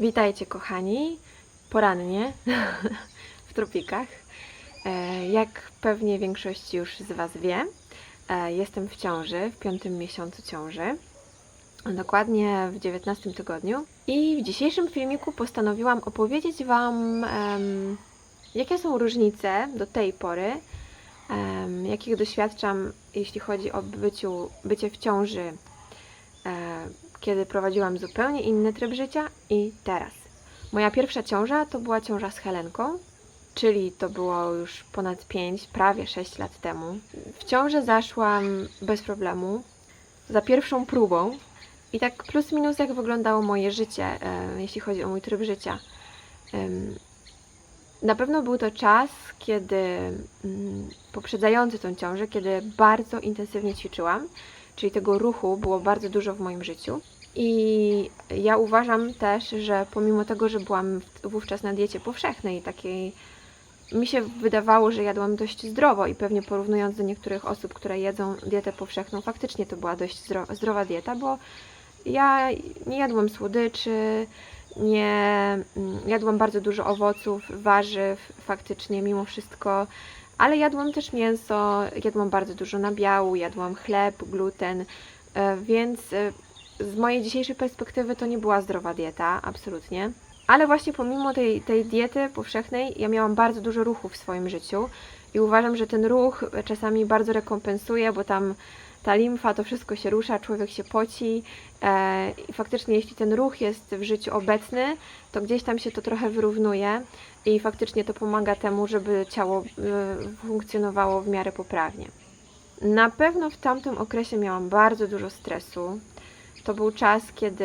Witajcie kochani, porannie w tropikach. E, Jak pewnie większość już z Was wie, e, jestem w ciąży, w piątym miesiącu ciąży, dokładnie w 19 tygodniu. I w dzisiejszym filmiku postanowiłam opowiedzieć Wam, jakie są różnice do tej pory, jakich doświadczam, jeśli chodzi o byciu, bycie w ciąży kiedy prowadziłam zupełnie inny tryb życia i teraz. Moja pierwsza ciąża to była ciąża z Helenką, czyli to było już ponad 5, prawie 6 lat temu. W ciążę zaszłam bez problemu, za pierwszą próbą i tak plus minus jak wyglądało moje życie, e, jeśli chodzi o mój tryb życia. Na pewno był to czas, kiedy mm, poprzedzający tą ciążę, kiedy bardzo intensywnie ćwiczyłam, czyli tego ruchu było bardzo dużo w moim życiu. I ja uważam też, że pomimo tego, że byłam wówczas na diecie powszechnej, takiej mi się wydawało, że jadłam dość zdrowo i pewnie porównując do niektórych osób, które jedzą dietę powszechną, faktycznie to była dość zdro- zdrowa dieta, bo ja nie jadłam słodyczy, nie mm, jadłam bardzo dużo owoców, warzyw, faktycznie mimo wszystko, ale jadłam też mięso, jadłam bardzo dużo nabiału, jadłam chleb, gluten, e, więc e, z mojej dzisiejszej perspektywy to nie była zdrowa dieta, absolutnie. Ale właśnie pomimo tej, tej diety powszechnej, ja miałam bardzo dużo ruchu w swoim życiu i uważam, że ten ruch czasami bardzo rekompensuje, bo tam ta limfa, to wszystko się rusza, człowiek się poci e, i faktycznie jeśli ten ruch jest w życiu obecny, to gdzieś tam się to trochę wyrównuje i faktycznie to pomaga temu, żeby ciało e, funkcjonowało w miarę poprawnie. Na pewno w tamtym okresie miałam bardzo dużo stresu. To był czas, kiedy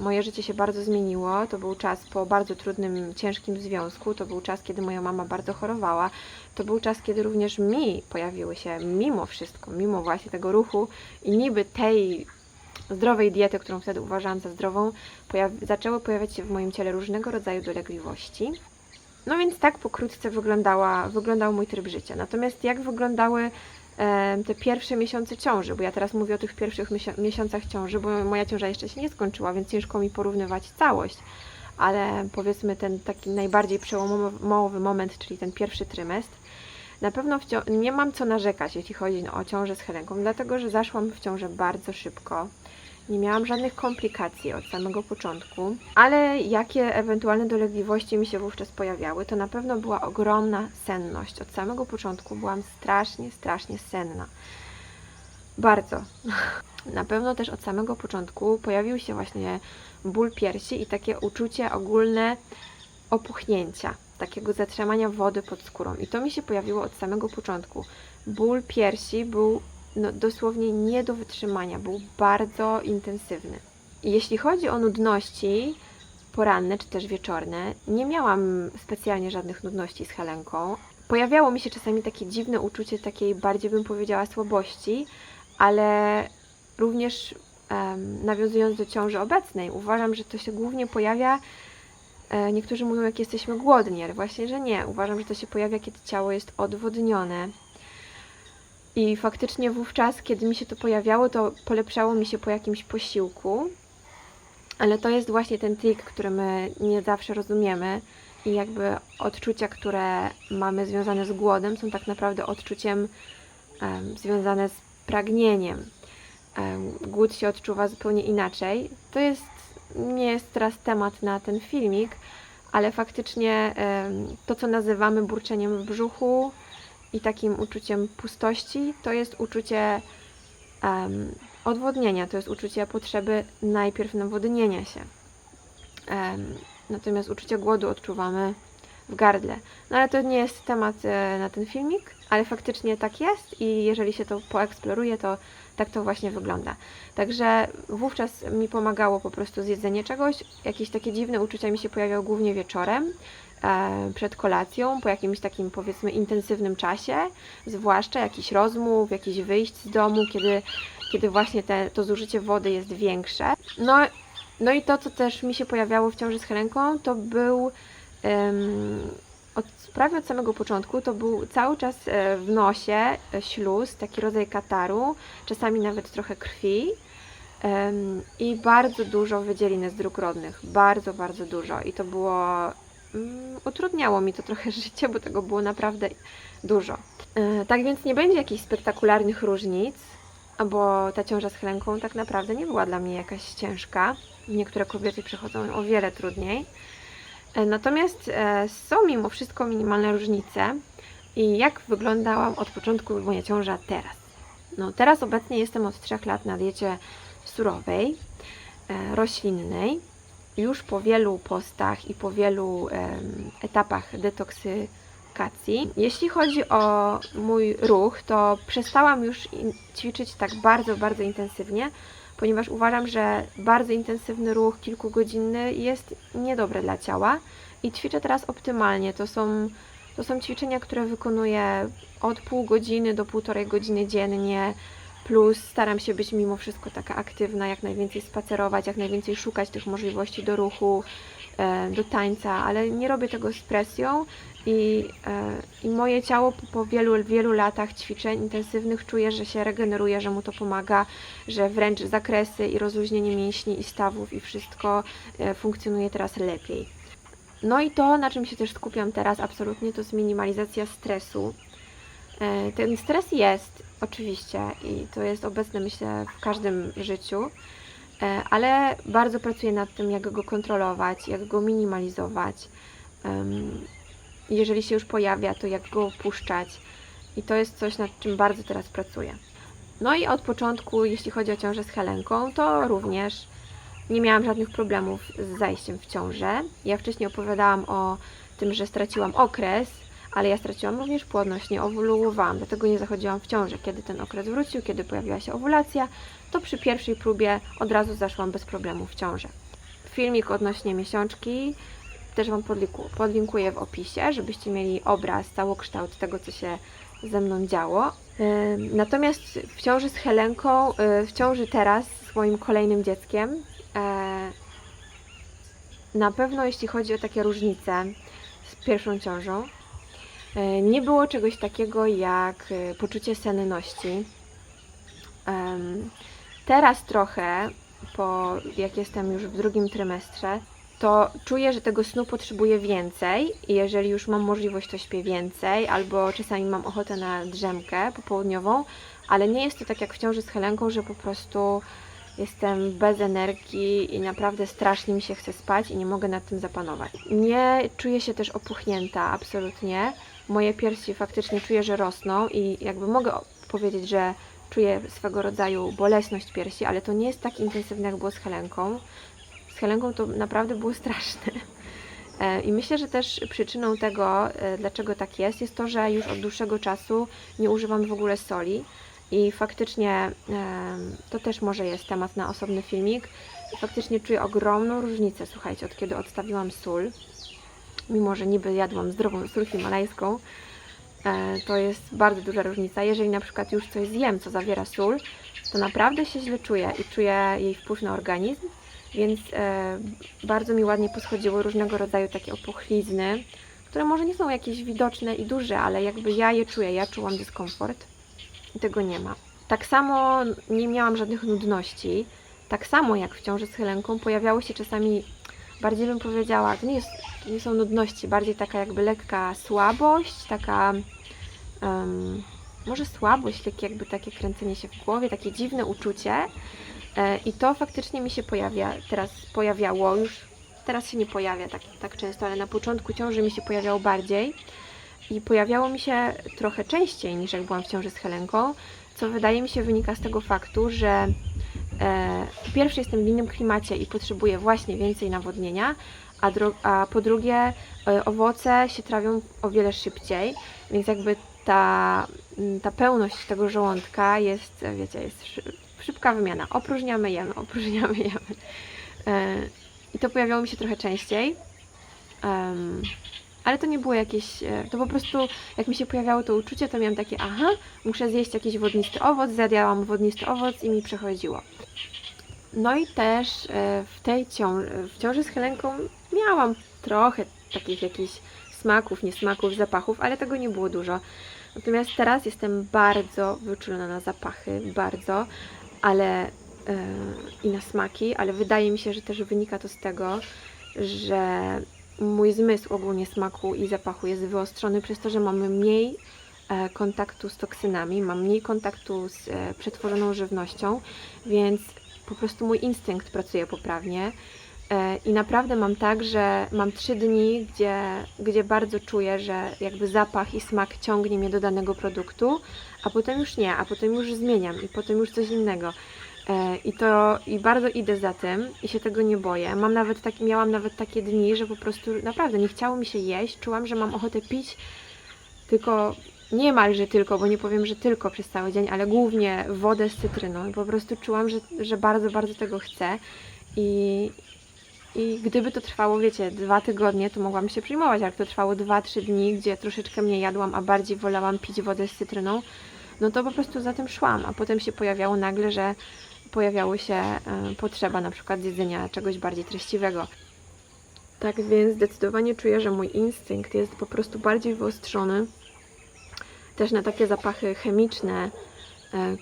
moje życie się bardzo zmieniło. To był czas po bardzo trudnym, ciężkim związku. To był czas, kiedy moja mama bardzo chorowała. To był czas, kiedy również mi pojawiły się, mimo wszystko, mimo właśnie tego ruchu i niby tej zdrowej diety, którą wtedy uważałam za zdrową, zaczęły pojawiać się w moim ciele różnego rodzaju dolegliwości. No więc tak pokrótce wyglądała, wyglądał mój tryb życia. Natomiast jak wyglądały te pierwsze miesiące ciąży, bo ja teraz mówię o tych pierwszych miesiącach ciąży, bo moja ciąża jeszcze się nie skończyła, więc ciężko mi porównywać całość, ale powiedzmy ten taki najbardziej przełomowy moment, czyli ten pierwszy trymestr, na pewno nie mam co narzekać, jeśli chodzi o ciążę z Helenką, dlatego że zaszłam w ciążę bardzo szybko. Nie miałam żadnych komplikacji od samego początku, ale jakie ewentualne dolegliwości mi się wówczas pojawiały, to na pewno była ogromna senność. Od samego początku byłam strasznie, strasznie senna. Bardzo. Na pewno też od samego początku pojawił się właśnie ból piersi i takie uczucie ogólne opuchnięcia, takiego zatrzymania wody pod skórą. I to mi się pojawiło od samego początku. Ból piersi był no, dosłownie nie do wytrzymania, był bardzo intensywny. Jeśli chodzi o nudności poranne czy też wieczorne, nie miałam specjalnie żadnych nudności z Helenką. Pojawiało mi się czasami takie dziwne uczucie takiej bardziej bym powiedziała słabości, ale również em, nawiązując do ciąży obecnej, uważam, że to się głównie pojawia e, Niektórzy mówią, jak jesteśmy głodni, ale właśnie, że nie. Uważam, że to się pojawia, kiedy ciało jest odwodnione. I faktycznie wówczas, kiedy mi się to pojawiało, to polepszało mi się po jakimś posiłku. Ale to jest właśnie ten trik, który my nie zawsze rozumiemy. I jakby odczucia, które mamy związane z głodem, są tak naprawdę odczuciem em, związane z pragnieniem. Em, głód się odczuwa zupełnie inaczej. To jest, nie jest teraz temat na ten filmik, ale faktycznie em, to, co nazywamy burczeniem w brzuchu i takim uczuciem pustości, to jest uczucie em, odwodnienia, to jest uczucie potrzeby najpierw nawodnienia się. Em, natomiast uczucie głodu odczuwamy w gardle. No ale to nie jest temat e, na ten filmik, ale faktycznie tak jest i jeżeli się to poeksploruje, to tak to właśnie wygląda. Także wówczas mi pomagało po prostu zjedzenie czegoś. Jakieś takie dziwne uczucia mi się pojawiały głównie wieczorem, przed kolacją, po jakimś takim powiedzmy intensywnym czasie, zwłaszcza jakiś rozmów, jakiś wyjść z domu, kiedy, kiedy właśnie te, to zużycie wody jest większe. No, no i to, co też mi się pojawiało w ciąży z Helenką, to był em, od, prawie od samego początku to był cały czas e, w nosie e, śluz, taki rodzaj kataru, czasami nawet trochę krwi. I bardzo dużo wydzieliny z dróg rodnych. Bardzo, bardzo dużo. I to było. Mm, utrudniało mi to trochę życie, bo tego było naprawdę dużo. E, tak więc nie będzie jakichś spektakularnych różnic, bo ta ciąża z Helenką tak naprawdę nie była dla mnie jakaś ciężka. Niektóre kobiety przechodzą o wiele trudniej. E, Natomiast e, są mimo wszystko minimalne różnice. I jak wyglądałam od początku moja ciąża teraz? No teraz obecnie jestem od 3 lat na diecie surowej, roślinnej. Już po wielu postach i po wielu etapach detoksykacji. Jeśli chodzi o mój ruch, to przestałam już ćwiczyć tak bardzo, bardzo intensywnie, ponieważ uważam, że bardzo intensywny ruch, kilkugodzinny jest niedobry dla ciała i ćwiczę teraz optymalnie. To są, to są ćwiczenia, które wykonuję od pół godziny do półtorej godziny dziennie, plus staram się być mimo wszystko taka aktywna, jak najwięcej spacerować, jak najwięcej szukać tych możliwości do ruchu, e, do tańca, ale nie robię tego z presją i, e, i moje ciało po- po wielu, wielu latach ćwiczeń intensywnych czuje, że się regeneruje, że mu to pomaga, że wręcz zakresy i rozluźnienie mięśni i stawów i wszystko e, funkcjonuje teraz lepiej. No i to, na czym się też skupiam teraz absolutnie, to jest minimalizacja stresu. E, Ten stres jest, oczywiście, i to jest obecne, myślę, w każdym życiu, e, ale bardzo pracuję nad tym, jak go kontrolować, jak go minimalizować. Jeżeli się już pojawia, to jak go opuszczać. I to jest coś, nad czym bardzo teraz pracuję. No i od początku, jeśli chodzi o ciążę z Helenką, to również nie miałam żadnych problemów z zajściem w ciążę. Ja wcześniej opowiadałam o tym, że straciłam okres, ale ja straciłam również płodność, nie owuluowałam, dlatego nie zachodziłam w ciążę. Kiedy ten okres wrócił, kiedy pojawiła się owulacja, to przy pierwszej próbie od razu zaszłam bez problemu w ciążę. Filmik odnośnie miesiączki też Wam podlinkuję w opisie, żebyście mieli obraz, całokształt tego, co się ze mną działo. Natomiast w ciąży z Helenką, y, w ciąży teraz z moim kolejnym dzieckiem, e, na pewno jeśli chodzi o takie różnice z pierwszą ciążą, nie było czegoś takiego jak e, poczucie senności. Teraz trochę, po, jak jestem już w drugim trymestrze, to czuję, że tego snu potrzebuję więcej i jeżeli już mam możliwość, to śpię więcej, albo czasami mam ochotę na drzemkę popołudniową, ale nie jest to tak jak w ciąży z Helenką, że po prostu jestem bez energii i naprawdę strasznie mi się chce spać i nie mogę nad tym zapanować. Nie czuję się też opuchnięta, absolutnie. Moje piersi faktycznie czuję, że rosną i jakby mogę powiedzieć, że czuję swego rodzaju bolesność piersi, ale to nie jest tak intensywne, jak było z Helenką. Z Helenką to naprawdę było straszne. E, I myślę, że też przyczyną tego, e, dlaczego tak jest, jest to, że już od dłuższego czasu nie używam w ogóle soli. I faktycznie em, to też może jest temat na osobny filmik. Faktycznie czuję ogromną różnicę, słuchajcie, od kiedy odstawiłam sól. Mimo, że niby jadłam zdrową sól himalajską, e, to jest bardzo duża różnica. Jeżeli na przykład już coś zjem, co zawiera sól, to naprawdę się źle czuję i czuję jej wpływ na organizm, więc e, bardzo mi ładnie poschodziły różnego rodzaju takie opuchlizny, które może nie są jakieś widoczne i duże, ale jakby ja je czuję, ja czułam dyskomfort i tego nie ma. Tak samo nie miałam żadnych nudności, tak samo jak w ciąży z Helenką pojawiały się czasami, bardziej bym powiedziała, to nie, jest, to nie są nudności, bardziej taka jakby lekka słabość, taka em, może słabość, takie jakby takie kręcenie się w głowie, takie dziwne uczucie. E, I to faktycznie mi się pojawia, teraz pojawiało już, teraz się nie pojawia tak, tak często, ale na początku ciąży mi się pojawiało bardziej i pojawiało mi się trochę częściej niż jak byłam w ciąży z Helenką, co wydaje mi się wynika z tego faktu, że po pierwsze jestem w innym klimacie i potrzebuję właśnie więcej nawodnienia, a, a po drugie e, owoce się trawią o wiele szybciej, więc jakby ta, m, ta pełność tego żołądka jest, e, wiecie, jest szy- szybka wymiana. Opróżniamy, jemy, opróżniamy, jemy. E, I to pojawiało mi się trochę częściej. Ale to nie było jakieś, e, to po prostu jak mi się pojawiało to uczucie, to miałam takie, aha, muszę zjeść jakiś wodnisty owoc, zjadłam wodnisty owoc i mi przechodziło. No i też e, w tej ciąży, w ciąży z Helenką miałam trochę takich jakichś smaków, niesmaków, zapachów, ale tego nie było dużo. Natomiast teraz jestem bardzo wyczulona na zapachy, bardzo, ale e, i na smaki, ale wydaje mi się, że też wynika to z tego, że mój zmysł ogólnie smaku i zapachu jest wyostrzony przez to, że mamy mniej e, kontaktu z toksynami, mam mniej kontaktu z e, przetworzoną żywnością, więc po prostu mój instynkt pracuje poprawnie. E, I naprawdę mam tak, że mam trzy dni, gdzie, gdzie bardzo czuję, że jakby zapach i smak ciągnie mnie do danego produktu, a potem już nie, a potem już zmieniam i potem już coś innego. E, I to i bardzo idę za tym i się tego nie boję. Mam nawet taki, miałam nawet takie dni, że po prostu naprawdę nie chciało mi się jeść, czułam, że mam ochotę pić tylko niemalże tylko, bo nie powiem, że tylko przez cały dzień, ale głównie wodę z cytryną. I po prostu czułam, że, że bardzo, bardzo tego chcę. I, I gdyby to trwało, wiecie, dwa tygodnie, to mogłam się przyjmować. Jak to trwało dwa, trzy dni, gdzie troszeczkę mniej jadłam, a bardziej wolałam pić wodę z cytryną, no to po prostu za tym szłam. A potem się pojawiało nagle, że pojawiało się e, potrzeba na przykład jedzenia czegoś bardziej treściwego. Tak więc zdecydowanie czuję, że mój instynkt jest po prostu bardziej wyostrzony. Też na takie zapachy chemiczne. E,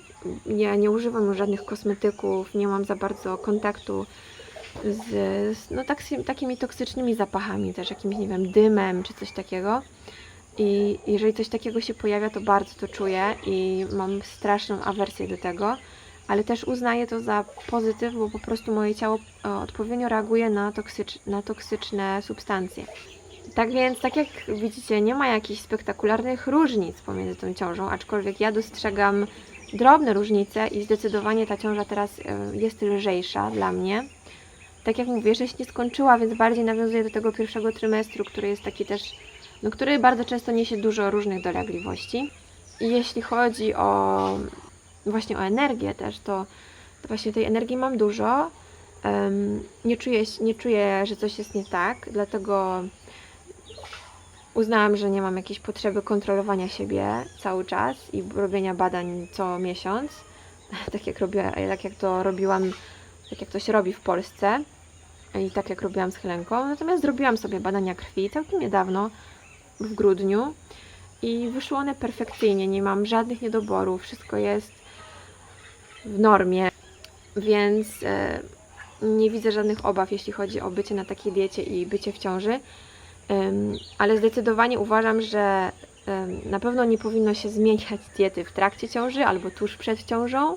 Ja nie używam już żadnych kosmetyków, nie mam za bardzo kontaktu z, z no, tak, takimi toksycznymi zapachami, też jakimś, nie wiem, dymem czy coś takiego. I jeżeli coś takiego się pojawia, to bardzo to czuję i mam straszną awersję do tego, ale też uznaję to za pozytyw, bo po prostu moje ciało e, odpowiednio reaguje na, toksycz, na toksyczne substancje. Tak więc, tak jak widzicie, nie ma jakichś spektakularnych różnic pomiędzy tą ciążą, aczkolwiek ja dostrzegam drobne różnice i zdecydowanie ta ciąża teraz e, jest lżejsza dla mnie. Tak jak mówię, jeszcze się nie skończyła, więc bardziej nawiązuję do tego pierwszego trymestru, który jest taki też, no, który bardzo często niesie dużo różnych dolegliwości. I jeśli chodzi o właśnie o energię też, to, to właśnie tej energii mam dużo. Em, nie, czuję, nie czuję, że coś jest nie tak, dlatego uznałam, że nie mam jakiejś potrzeby kontrolowania siebie cały czas i robienia badań co miesiąc, tak jak, robię, tak jak to robiłam, tak jak to się robi w Polsce i tak jak robiłam z Helenką. Natomiast zrobiłam sobie badania krwi całkiem niedawno, w grudniu i wyszły one perfekcyjnie, nie mam żadnych niedoborów, wszystko jest w normie, więc e, nie widzę żadnych obaw, jeśli chodzi o bycie na takiej diecie i bycie w ciąży. Ale zdecydowanie uważam, że na pewno nie powinno się zmieniać diety w trakcie ciąży albo tuż przed ciążą,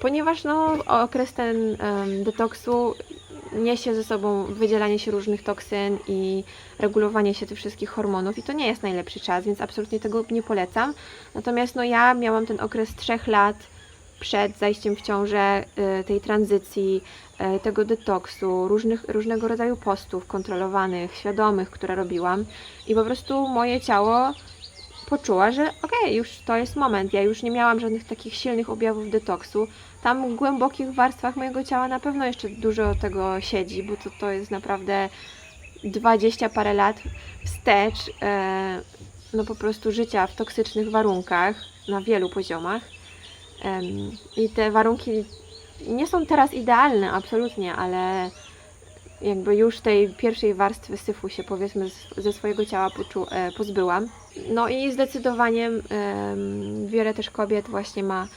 ponieważ no, okres ten detoksu niesie ze sobą wydzielanie się różnych toksyn i regulowanie się tych wszystkich hormonów i to nie jest najlepszy czas, więc absolutnie tego nie polecam. Natomiast no, ja miałam ten okres 3 lat przed zajściem w ciążę, y, tej tranzycji, y, tego detoksu, różnych, różnego rodzaju postów kontrolowanych, świadomych, które robiłam i po prostu moje ciało poczuła, że okej, już to jest moment, ja już nie miałam żadnych takich silnych objawów detoksu. Tam w głębokich warstwach mojego ciała na pewno jeszcze dużo tego siedzi, bo to, to jest naprawdę 20 parę lat wstecz, e, no po prostu życia w toksycznych warunkach na wielu poziomach. I te warunki nie są teraz idealne, absolutnie, ale jakby już tej pierwszej warstwy syfu się powiedzmy ze swojego ciała e, pozbyłam. No i zdecydowanie wiele też kobiet właśnie ma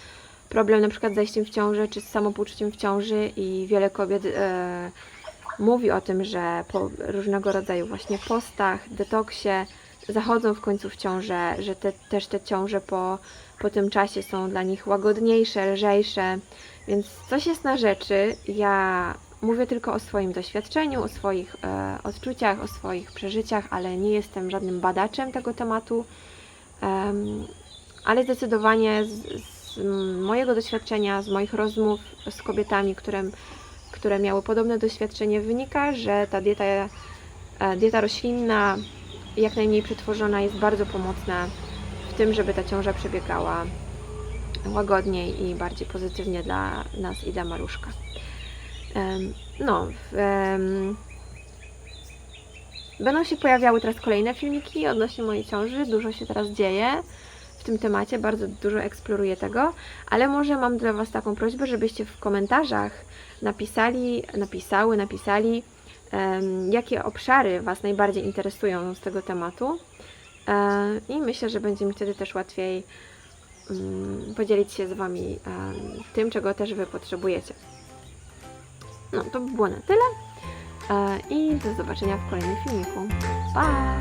problem na przykład z zajściem w ciążę czy z samopoczuciem w ciąży i wiele kobiet e, mówi o tym, że po różnego rodzaju właśnie postach, detoksie zachodzą w końcu w ciążę, że te, też te ciąże po, po tym czasie są dla nich łagodniejsze, lżejsze, więc coś jest na rzeczy. Ja mówię tylko o swoim doświadczeniu, o swoich e, odczuciach, o swoich przeżyciach, ale nie jestem żadnym badaczem tego tematu. Em, ale zdecydowanie z, z mojego doświadczenia, z moich rozmów z kobietami, które, które miały podobne doświadczenie, wynika, że ta dieta, e, dieta roślinna, jak najmniej przetworzona, jest bardzo pomocna w tym, żeby ta ciąża przebiegała łagodniej i bardziej pozytywnie dla nas i dla maluszka. No, będą się pojawiały teraz kolejne filmiki odnośnie mojej ciąży. Dużo się teraz dzieje w tym temacie, bardzo dużo eksploruję tego, ale może mam dla Was taką prośbę, żebyście w komentarzach napisali, napisały, napisali, jakie obszary Was najbardziej interesują z tego tematu. E, I myślę, że będzie mi wtedy też łatwiej mm, podzielić się z Wami tym, czego też Wy potrzebujecie. No, to by było na tyle. E, I do zobaczenia w kolejnym filmiku. Pa!